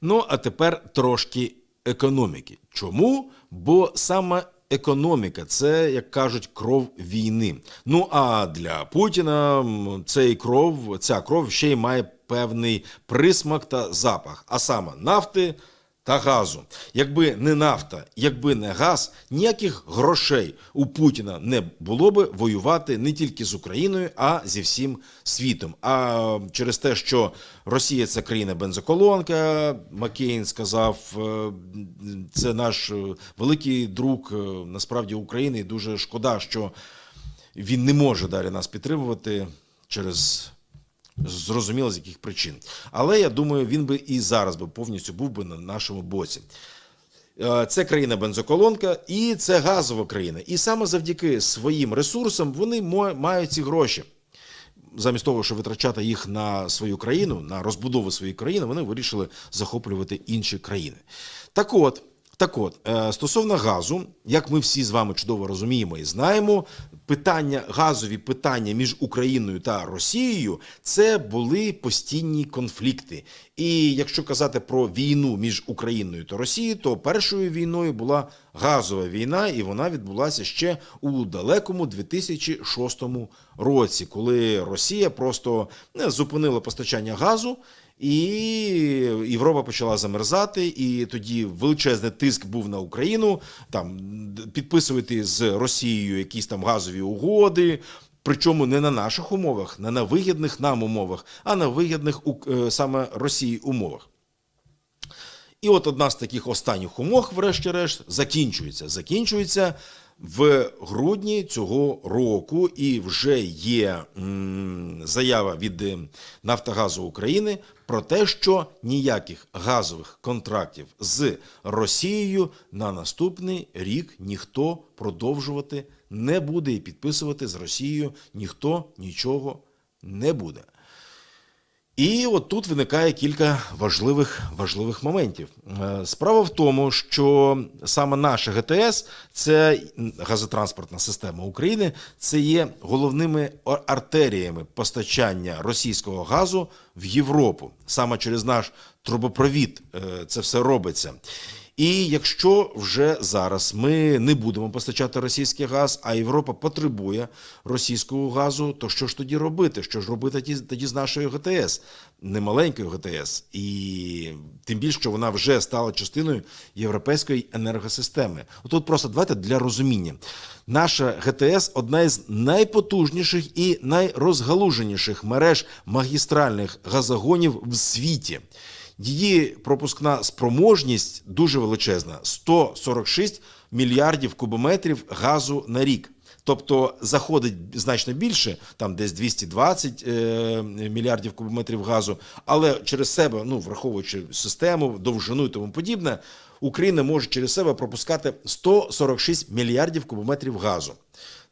Ну а тепер трошки економіки. Чому? Бо саме економіка це, як кажуть, кров війни. Ну а для Путіна цей кров, ця кров ще й має певний присмак та запах, а саме нафти та газу. Якби не нафта, якби не газ, ніяких грошей у Путіна не було би воювати не тільки з Україною, а зі всім світом. А через те, що Росія це країна бензоколонка, Маккейн сказав, е, це наш е, великий друг е, насправді України, і дуже шкода, що він не може далі нас підтримувати через зрозуміло з яких причин. Але я думаю, він би і зараз би повністю був би на нашому боці. Е, Це країна бензоколонка і це газова країна. І саме завдяки своїм ресурсам вони мають ці гроші. Замість того, щоб витрачати їх на свою країну, на розбудову своєї країни, вони вирішили захоплювати інші країни. Так от, так от, е, стосовно газу, як ми всі з вами чудово розуміємо і знаємо, питання газові питання між Україною та Росією це були постійні конфлікти. І якщо казати про війну між Україною та Росією, то першою війною була газова війна, і вона відбулася ще у далекому 2006 році, коли Росія просто не зупинила постачання газу. І Європа почала замерзати, і тоді величезний тиск був на Україну. Там підписувати з Росією якісь там газові угоди. Причому не на наших умовах, не на вигідних нам умовах, а на вигідних е, саме Росії умовах. І от одна з таких останніх умов, врешті-решт, закінчується. Закінчується в грудні цього року, і вже є заява від е, Нафтогазу України про те, що ніяких газових контрактів з Росією на наступний рік ніхто продовжувати не буде і підписувати з Росією ніхто нічого не буде. І от тут виникає кілька важливих важливих моментів. Е, Справа в тому, що саме наша ГТС, це газотранспортна система України, це є головними ар- артеріями постачання російського газу в Європу. Саме через наш трубопровід е, це все робиться. І якщо вже зараз ми не будемо постачати російський газ, а Європа потребує російського газу, то що ж тоді робити? Що ж робити тоді, з нашою ГТС, немаленькою ГТС, і тим більше, що вона вже стала частиною європейської енергосистеми. Отут просто давайте для розуміння. Наша ГТС одна із найпотужніших і найрозгалуженіших мереж магістральних газогонів в світі. Її пропускна спроможність дуже величезна 146 мільярдів кубометрів газу на рік. Тобто заходить значно більше, там десь 220 е, мільярдів кубометрів газу, але через себе, ну враховуючи систему, довжину і тому подібне, Україна може через себе пропускати 146 мільярдів кубометрів газу.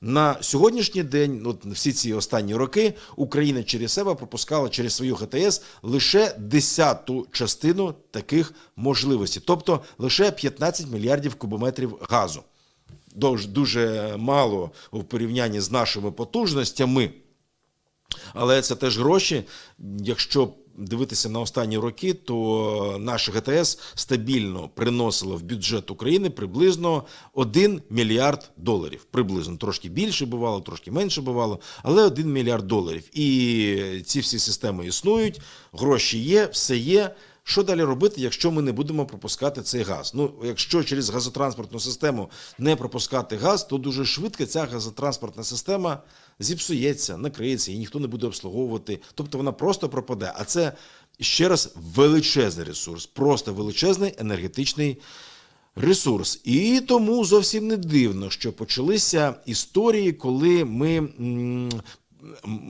На сьогоднішній день, ну, всі ці останні роки, Україна через себе пропускала через свою ГТС лише десяту частину таких можливостей, тобто лише 15 мільярдів кубометрів газу. Дуже мало в порівнянні з нашими потужностями. Але це теж гроші. Якщо дивитися на останні роки, то наше ГТС стабільно приносило в бюджет України приблизно 1 мільярд доларів. Приблизно трошки більше бувало, трошки менше бувало, але 1 мільярд доларів. І ці всі системи існують, гроші є, все є. Що далі робити, якщо ми не будемо пропускати цей газ? Ну, якщо через газотранспортну систему не пропускати газ, то дуже швидко ця газотранспортна система зіпсується, накриється, і ніхто не буде обслуговувати. Тобто вона просто пропаде. А це ще раз величезний ресурс, просто величезний енергетичний ресурс. І тому зовсім не дивно, що почалися історії, коли ми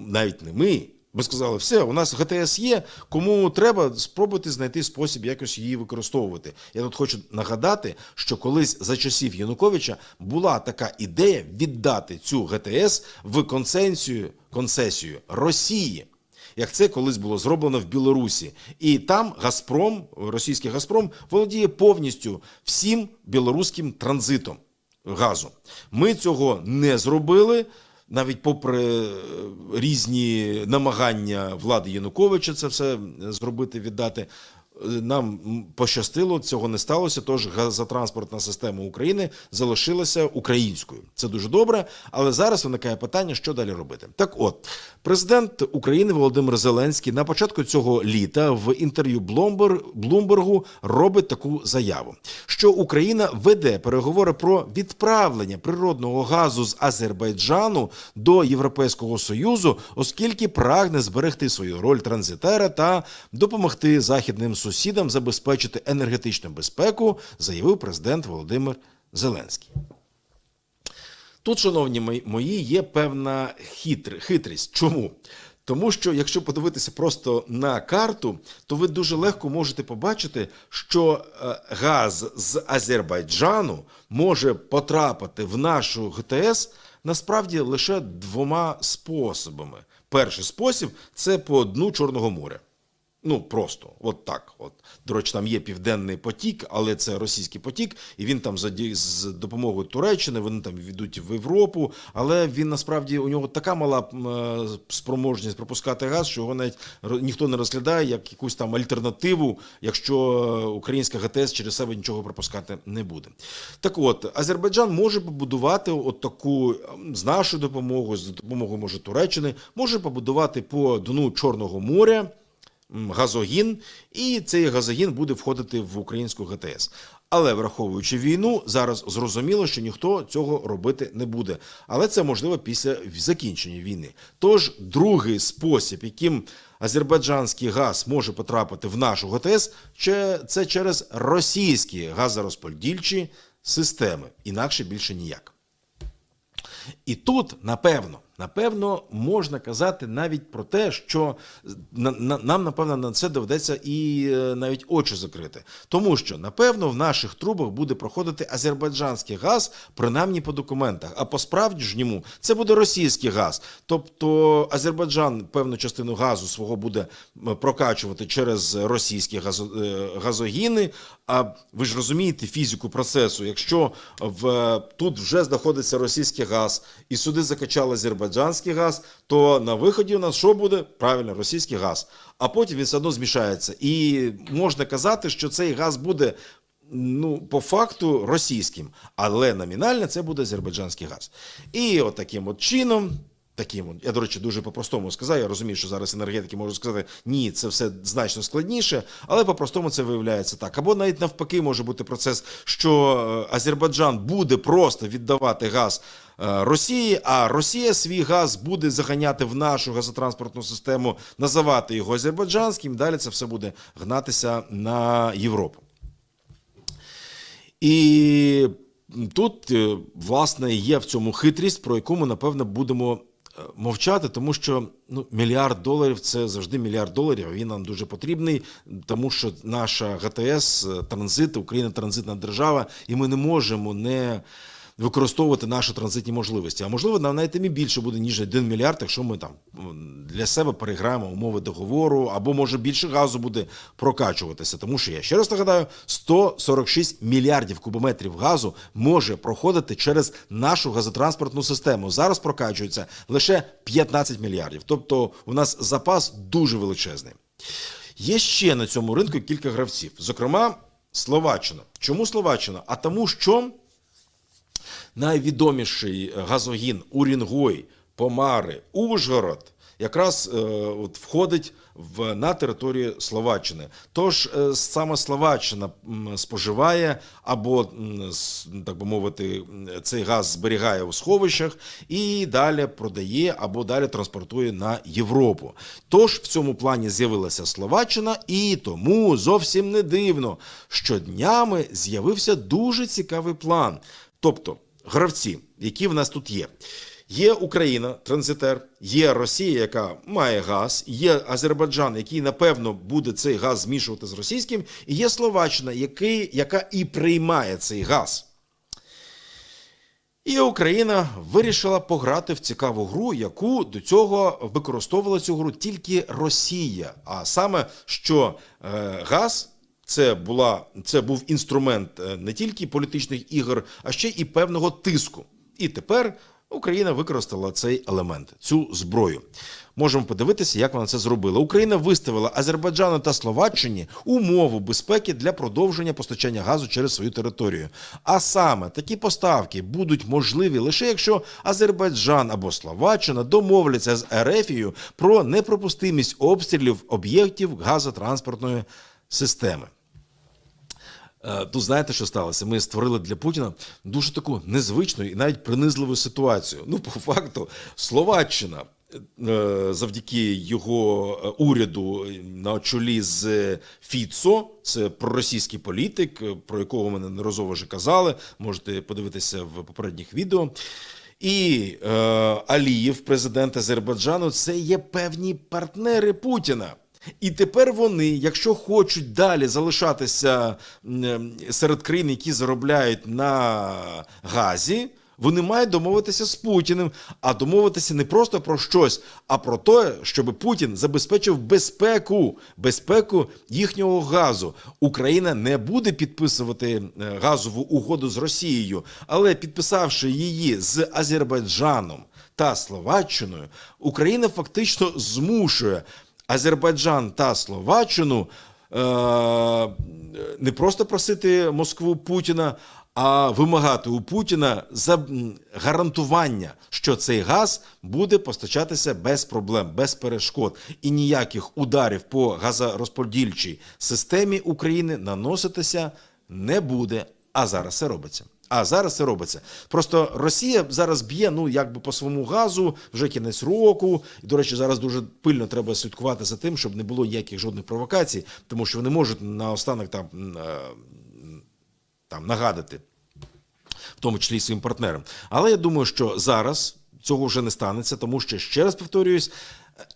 навіть не ми. Ми сказали, все, у нас ГТС є. Кому треба, спробуйте знайти спосіб якось її використовувати. Я тут хочу нагадати, що колись за часів Януковича була така ідея віддати цю ГТС в концесію, концесію Росії. Як це колись було зроблено в Білорусі, і там Газпром, російський Газпром, володіє повністю всім білоруським транзитом газу. Ми цього не зробили. Навіть попри е, різні намагання влади Януковича це все зробити, віддати. е, нам пощастило, цього не сталося. Тож газотранспортна система України залишилася українською. Це дуже добре. Але зараз виникає питання, що далі робити. Так, от президент України Володимир Зеленський на початку цього літа в інтерв'ю Блумбергу робить таку заяву, що Україна веде переговори про відправлення природного газу з Азербайджану до Європейського союзу, оскільки прагне зберегти свою роль транзитера та допомогти західним сусідам забезпечити енергетичну безпеку, заявив президент Володимир Зеленський. Тут, шановні мої- є певна хитр, хитрість. Чому? Тому що якщо подивитися просто на карту, то ви дуже легко можете побачити, що е, газ з Азербайджану може потрапити в нашу ГТС насправді лише двома способами. Перший спосіб це по дну Чорного моря. Ну просто от так. От до речі, там є південний потік, але це російський потік, і він там заді- з допомогою Туреччини вони там йдуть в Європу. Але він насправді у нього така мала е, спроможність пропускати газ, що його навіть ніхто не розглядає як якусь там альтернативу, якщо українська ГТС через себе нічого пропускати не буде. Так от Азербайджан може побудувати от таку з нашою допомогою, з допомогою може Туреччини, може побудувати по дну Чорного моря газогін, і цей газогін буде входити в українську ГТС. Але враховуючи війну, зараз зрозуміло, що ніхто цього робити не буде. Але це можливо після закінчення війни. Тож, другий спосіб, яким азербайджанський газ може потрапити в нашу ГТС, це через російські газорозподільчі системи, інакше більше ніяк. І тут, напевно, напевно, можна казати навіть про те, що на, на, нам, напевно, на це доведеться і е, навіть очі закрити. Тому що, напевно, в наших трубах буде проходити азербайджанський газ, принаймні по документах. А по справжньому це буде російський газ. Тобто Азербайджан певну частину газу свого буде прокачувати через російські е, газогіни. А ви ж розумієте фізику процесу. Якщо в тут вже знаходиться російський газ, і сюди закачали азербайджанський газ, то на виході у нас що буде? Правильно, російський газ. А потім він все одно змішається. І можна казати, що цей газ буде. Ну, по факту російським, але номінально це буде азербайджанський газ. І от таким от чином, таким, я, до речі, дуже по-простому сказав. Я розумію, що зараз енергетики можуть сказати, ні, це все значно складніше, але по-простому це виявляється так. Або навіть навпаки може бути процес, що е, Азербайджан буде просто віддавати газ Росії, а Росія свій газ буде заганяти в нашу газотранспортну систему, називати його азербайджанським. Далі це все буде гнатися на Європу. І тут, е, власне, є в цьому хитрість, про яку ми, напевно, будемо е, мовчати, тому що ну, мільярд доларів це завжди мільярд доларів. Він нам дуже потрібний, тому що наша ГТС, е, транзит, Україна транзитна держава, і ми не можемо не використовувати наші транзитні можливості. А можливо, нам навіть і більше буде, ніж 1 мільярд, якщо ми там для себе переграємо умови договору, або може більше газу буде прокачуватися. Тому що я ще раз нагадаю, 146 мільярдів кубометрів газу може проходити через нашу газотранспортну систему. Зараз прокачується лише 15 мільярдів. Тобто, у нас запас дуже величезний. Є ще на цьому ринку кілька гравців, зокрема, Словаччина. Чому Словаччина? А тому, що найвідоміший е, газогін Урінгой, Помари, Ужгород якраз е, от, входить в, на територію Словаччини. Тож е, саме Словаччина споживає або, так би мовити, цей газ зберігає у сховищах і далі продає або далі транспортує на Європу. Тож в цьому плані з'явилася Словаччина, і тому зовсім не дивно, що днями з'явився дуже цікавий план. Тобто гравці, які в нас тут є. Є Україна, транзитер, є Росія, яка має газ, є Азербайджан, який напевно буде цей газ змішувати з російським, і є Словаччина, який, яка і приймає цей газ. І Україна вирішила пограти в цікаву гру, яку до цього використовувала цю гру тільки Росія. А саме що е, газ це була це був інструмент е, не тільки політичних ігор, а ще і певного тиску. І тепер Україна використала цей елемент, цю зброю. Можемо подивитися, як вона це зробила. Україна виставила Азербайджану та Словаччині умову безпеки для продовження постачання газу через свою територію. А саме такі поставки будуть можливі лише якщо Азербайджан або Словаччина домовляться з Ерефією про непропустимість обстрілів об'єктів газотранспортної системи. Е, Тут знаєте, що сталося? Ми створили для Путіна дуже таку незвичну і навіть принизливу ситуацію. Ну, по факту, Словаччина е, завдяки його е, уряду на чолі з Фіцо, це проросійський політик, про якого ми неодноразово вже казали. Можете подивитися в попередніх відео. І е, Алієв, президент Азербайджану, це є певні партнери Путіна. І тепер вони, якщо хочуть далі залишатися серед країн, які заробляють на газі, вони мають домовитися з Путіним, а домовитися не просто про щось, а про те, щоб Путін забезпечив безпеку, безпеку їхнього газу. Україна не буде підписувати е, газову угоду з Росією, але підписавши її з Азербайджаном та Словаччиною, Україна фактично змушує Азербайджан та Словаччину е, не просто просити Москву Путіна, а вимагати у Путіна за гарантування, що цей газ буде постачатися без проблем, без перешкод, і ніяких ударів по газорозподільчій системі України наноситися не буде. А зараз це робиться. А зараз це робиться. Просто Росія зараз б'є, ну якби по своєму газу, вже кінець року. І, до речі, зараз дуже пильно треба слідкувати за тим, щоб не було ніяких жодних провокацій, тому що вони можуть наостанок там, е, там нагадати, в тому числі і своїм партнерам. Але я думаю, що зараз цього вже не станеться, тому що ще раз повторююсь.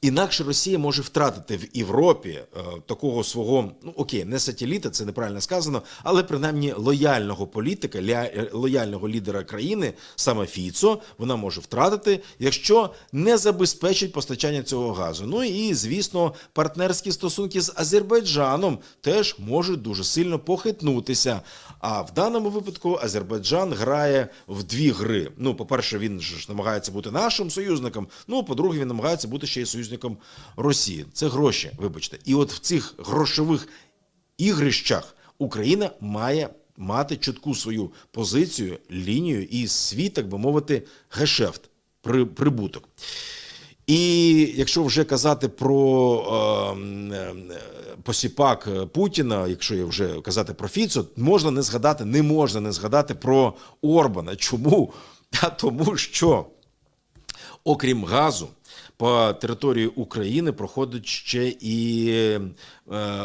Інакше Росія може втратити в Європі е, такого свого, ну окей, не сателіта, це неправильно сказано, але принаймні лояльного політика, ля- лояльного лідера країни, саме Фіцо, вона може втратити, якщо не забезпечить постачання цього газу. Ну і звісно, партнерські стосунки з Азербайджаном теж можуть дуже сильно похитнутися. А в даному випадку Азербайджан грає в дві гри. Ну, по-перше, він ж намагається бути нашим союзником. Ну, по-друге, він намагається бути ще й союзником Росії. Це гроші, вибачте. І от в цих грошових ігрищах Україна має мати чітку свою позицію, лінію і свій, так би мовити, гешефт, при- прибуток. І якщо вже казати про е, е, посіпак Путіна, якщо я вже казати про Фіцо, можна не згадати, не можна не згадати про Орбана. Чому? А тому що, окрім газу, по території України проходить ще і е,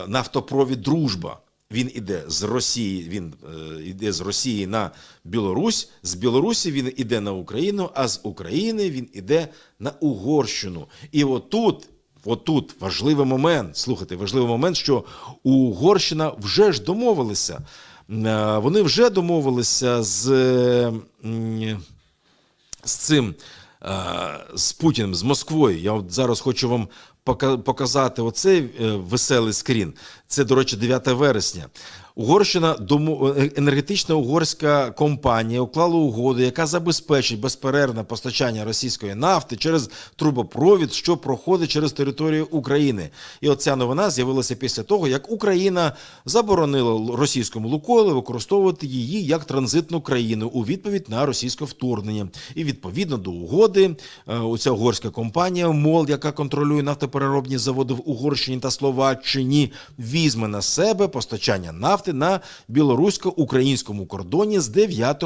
нафтопровід Дружба. Він іде з Росії, він е, іде з Росії на Білорусь, з Білорусі він іде на Україну, а з України він іде на Угорщину. І отут, отут важливий момент. Слухайте, важливий момент, що Угорщина вже ж домовилися. Е, Вони вже домовилися з. з цим з Путіним, з Москвою. Я от зараз хочу вам показати оцей е, веселий скрін. Це, до речі, 9 вересня. Угорщина е, енергетична угорська компанія уклала угоду, яка забезпечить безперервне постачання російської нафти через трубопровід, що проходить через територію України. І оця новина з'явилася після того, як Україна заборонила російському Лукойлу використовувати її як транзитну країну у відповідь на російське вторгнення. І відповідно до угоди, е, оця угорська компанія МОЛ, яка контролює нафтопереробні заводи в Угорщині та Словаччині, візьме на себе постачання нафти на білорусько-українському кордоні з 9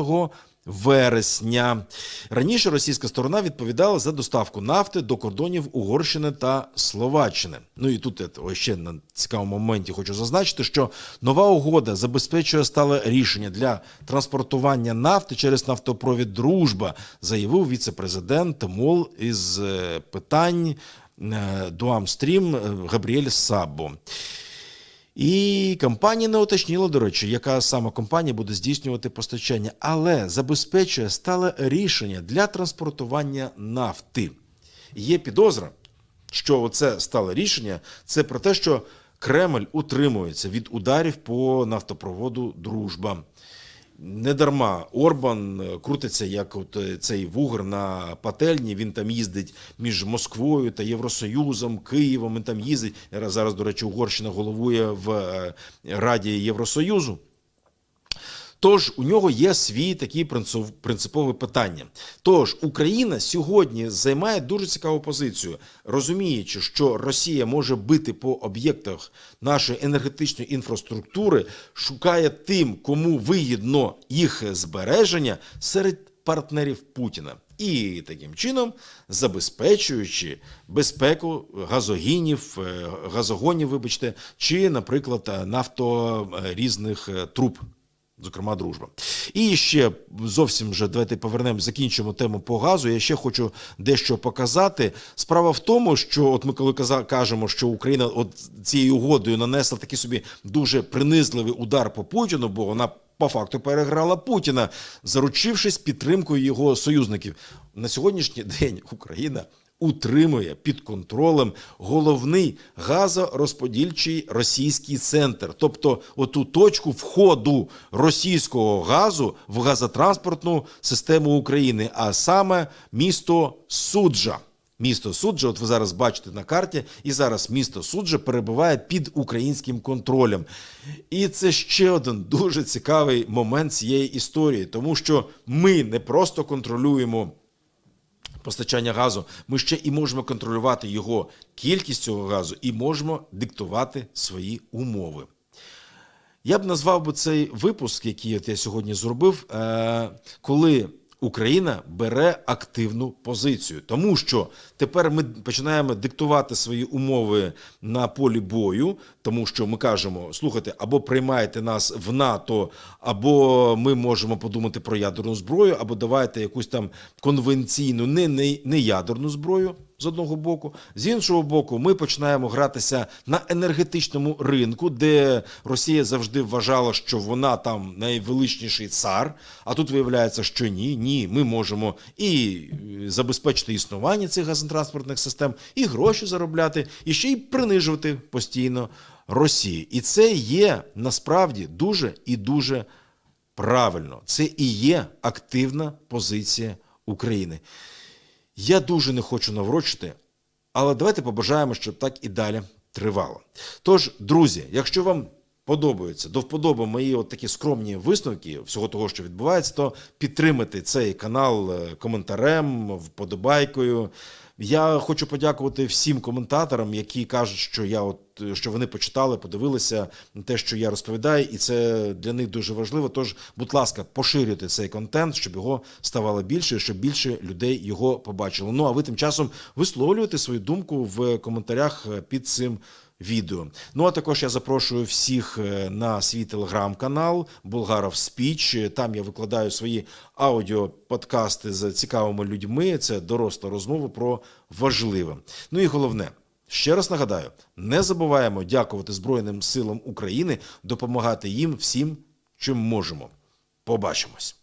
вересня. Раніше російська сторона відповідала за доставку нафти до кордонів Угорщини та Словаччини. Ну і тут ось ще на цікавому моменті хочу зазначити, що нова угода забезпечує стале рішення для транспортування нафти через нафтопровід Дружба, заявив віце-президент МОЛ із е, питань е, Дуамстрім Габріель Саббо. І компанія не уточнила, до речі, яка саме компанія буде здійснювати постачання, але забезпечує стале рішення для транспортування нафти. Є підозра, що це стале рішення це про те, що Кремль утримується від ударів по нафтопроводу Дружба. Недарма Орбан е, крутиться як от е, цей вугр на пательні. Він там їздить між Москвою та Євросоюзом, Києвом. Він там їздить. Зараз, до речі, Угорщина головує в е, Раді Євросоюзу. Тож у нього є свій такі принцип- принципові питання. Тож Україна сьогодні займає дуже цікаву позицію, розуміючи, що Росія може бити по об'єктах нашої енергетичної інфраструктури, шукає тим, кому вигідно їх збереження серед партнерів Путіна. І таким чином забезпечуючи безпеку газогінів, е, газогонів, вибачте, чи, наприклад, нафто е, різних е, труб зокрема дружба. І ще зовсім вже давайте повернемо, закінчимо тему по газу. Я ще хочу дещо показати. Справа в тому, що от ми коли кажемо, що Україна от цією угодою нанесла такий собі дуже принизливий удар по Путіну, бо вона. По факту переграла Путіна, заручившись підтримкою його союзників. На сьогоднішній день Україна утримує під контролем головний газорозподільчий російський центр, тобто оту точку входу російського газу в газотранспортну систему України, а саме місто Суджа. Місто Суджа, от ви зараз бачите на карті, і зараз місто Суджа перебуває під українським контролем. І це ще один дуже цікавий момент цієї історії, тому що ми не просто контролюємо постачання газу, ми ще і можемо контролювати його кількість цього газу і можемо диктувати свої умови. Я б назвав би цей випуск, який я сьогодні зробив, е, коли Україна бере активну позицію, тому що тепер ми починаємо диктувати свої умови на полі бою, тому що ми кажемо: слухайте, або приймаєте нас в НАТО, або ми можемо подумати про ядерну зброю, або давайте якусь там конвенційну, не, не, не ядерну зброю з одного боку. З іншого боку, ми починаємо гратися на енергетичному ринку, де Росія завжди вважала, що вона там найвеличніший цар. А тут виявляється, що ні, ні, ми можемо і е, забезпечити існування цих газотранспортних систем, і гроші заробляти, і ще й принижувати постійно Росію. І це є насправді дуже і дуже правильно. Це і є активна позиція України. Я дуже не хочу наврочити, але давайте побажаємо, щоб так і далі тривало. Тож, друзі, якщо вам подобаються до вподоби мої от такі скромні висновки всього того, що відбувається, то підтримайте цей канал е, коментарем, вподобайкою. Я хочу подякувати всім коментаторам, які кажуть, що я от що вони почитали, подивилися те, що я розповідаю, і це для них дуже важливо. Тож, будь ласка, поширюйте цей контент, щоб його ставало більше, щоб більше людей його побачило. Ну а ви тим часом висловлюєте свою думку в коментарях е, під цим відео. Ну а також я запрошую всіх е, на свій телеграм-канал Булгаров Спіч. Там я викладаю свої аудіоподкасти з цікавими людьми. Це доросла розмова про важливе. Ну і головне. Ще раз нагадаю: не забуваємо дякувати Збройним силам України, допомагати їм всім, чим можемо. Побачимось.